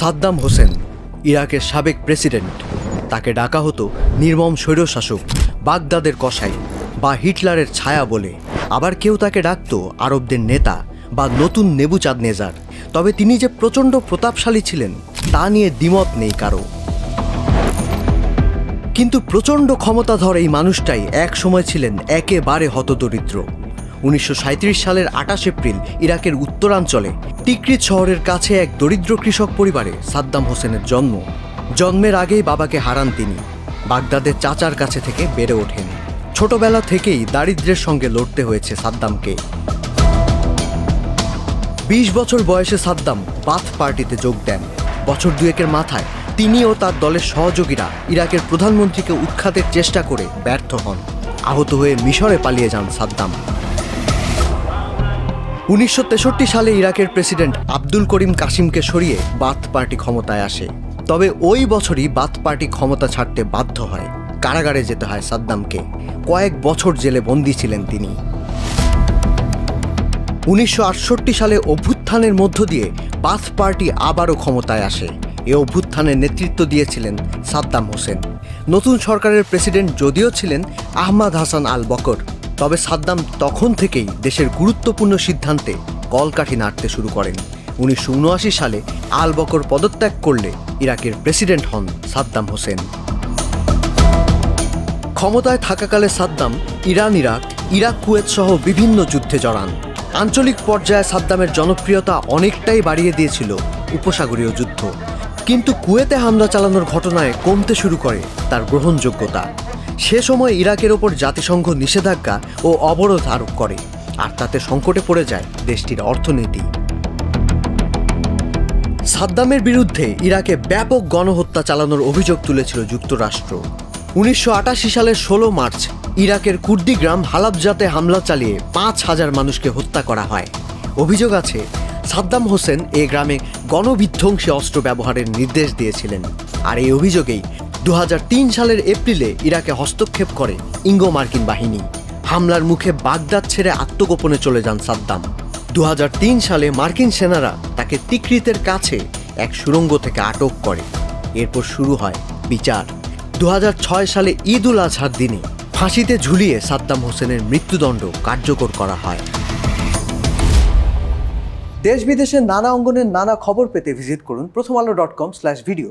সাদ্দাম হোসেন, ইরাকের সাবেক প্রেসিডেন্ট। তাকে ডাকা হতো নির্মম স্বৈরশাসক, বাগদাদের কসাই বা হিটলারের ছায়া বলে। আবার কেউ তাকে ডাকতো আরবদের নেতা বা নতুন নেবুচাঁদ নেজার তবে তিনি যে প্রচণ্ড প্রতাপশালী ছিলেন, তা নিয়ে দ্বিমত নেই কারও। কিন্তু প্রচণ্ড ক্ষমতাধর এই মানুষটাই এক সময় ছিলেন একেবারে হতদরিদ্র। উনিশশো সাঁইত্রিশ সালের আটাশ এপ্রিল ইরাকের উত্তরাঞ্চলে টিকরিত শহরের কাছে এক দরিদ্র কৃষক পরিবারে সাদ্দাম হোসেনের জন্ম। জন্মের আগেই বাবাকে হারান তিনি। বাগদাদের চাচার কাছে থেকে বেড়ে ওঠেন। ছোটবেলা থেকেই দারিদ্র্যের সঙ্গে লড়তে হয়েছে সাদ্দামকে। বিশ বছর বয়সে সাদ্দাম বাথ পার্টিতে যোগ দেন। বছর দুয়েকের মাথায় তিনি ও তার দলের সহযোগীরা ইরাকের প্রধানমন্ত্রীকে উৎখাতের চেষ্টা করে ব্যর্থ হন। আহত হয়ে মিশরে পালিয়ে যান সাদ্দাম। উনিশশো তেষট্টি সালে ইরাকের প্রেসিডেন্ট আব্দুল করিম কাসিমকে সরিয়ে বাথ পার্টি ক্ষমতায় আসে। তবে ওই বছরই বাথ পার্টি ক্ষমতা ছাড়তে বাধ্য হয়। কারাগারে যেতে হয় সাদ্দামকে। কয়েক বছর জেলে বন্দী ছিলেন তিনি। উনিশশো আটষট্টি সালে অভ্যুত্থানের মধ্য দিয়ে বাথ পার্টি আবারও ক্ষমতায় আসে। এ অভ্যুত্থানের নেতৃত্ব দিয়েছিলেন সাদ্দাম হোসেন। নতুন সরকারের প্রেসিডেন্ট যদিও ছিলেন আহমাদ হাসান আল বকর। তবে সাদ্দাম তখন থেকেই দেশের গুরুত্বপূর্ণ সিদ্ধান্তে কলকাঠি নাড়তে শুরু করেন। উনিশশো উনআশি সালে আল বকর পদত্যাগ করলে ইরাকের প্রেসিডেন্ট হন সাদ্দাম হোসেন। ক্ষমতায় থাকাকালে Saddam Iran, Iraq Iraq, Kuwait সহ বিভিন্ন যুদ্ধে জড়ান। আঞ্চলিক পর্যায়ে সাদ্দামের জনপ্রিয়তা অনেকটাই বাড়িয়ে দিয়েছিল উপসাগরীয় যুদ্ধ। কিন্তু কুয়েতে হামলা চালানোর ঘটনায় কমতে শুরু করে তার গ্রহণযোগ্যতা। সে সময় ইরাকের ওপর জাতিসংঘ নিষেধাজ্ঞা ও অবরোধ আরোপ করে, আর তাতে সংকটে পড়ে যায় দেশটির অর্থনীতি। সাদ্দামের বিরুদ্ধে ইরাকে ব্যাপক গণহত্যা চালানোর অভিযোগ তুলেছিল যুক্তরাষ্ট্র। উনিশশো আটাশি সালের ষোলো মার্চ ইরাকের কুর্দি গ্রাম হালাবজাতে হামলা চালিয়ে পাঁচ হাজার মানুষকে হত্যা করা হয়। অভিযোগ আছে, সাদ্দাম হোসেন এ গ্রামে গণবিধ্বংসী অস্ত্র ব্যবহারের নির্দেশ দিয়েছিলেন, আর এই অভিযোগেই দু হাজার তিন সালের এপ্রিলে ইরাকে হস্তক্ষেপ করে ইঙ্গো মার্কিন বাহিনী। হামলার মুখে বাগদাদ ছেড়ে আত্মগোপনে চলে যান সাদ্দাম। দু হাজার তিন সালে মার্কিন সেনারা তাকে তিকৃতের কাছে এক সুড়ঙ্গ থেকে আটক করে। এরপর শুরু হয় বিচার। দু হাজার ছয় সালে ঈদ উল আজহার দিনে ফাঁসিতে ঝুলিয়ে সাদ্দাম হোসেনের মৃত্যুদণ্ড কার্যকর করা হয়। দেশ বিদেশের নানা অঙ্গনের নানা খবর পেতে ভিজিট করুন Prothom Alo dot com slash video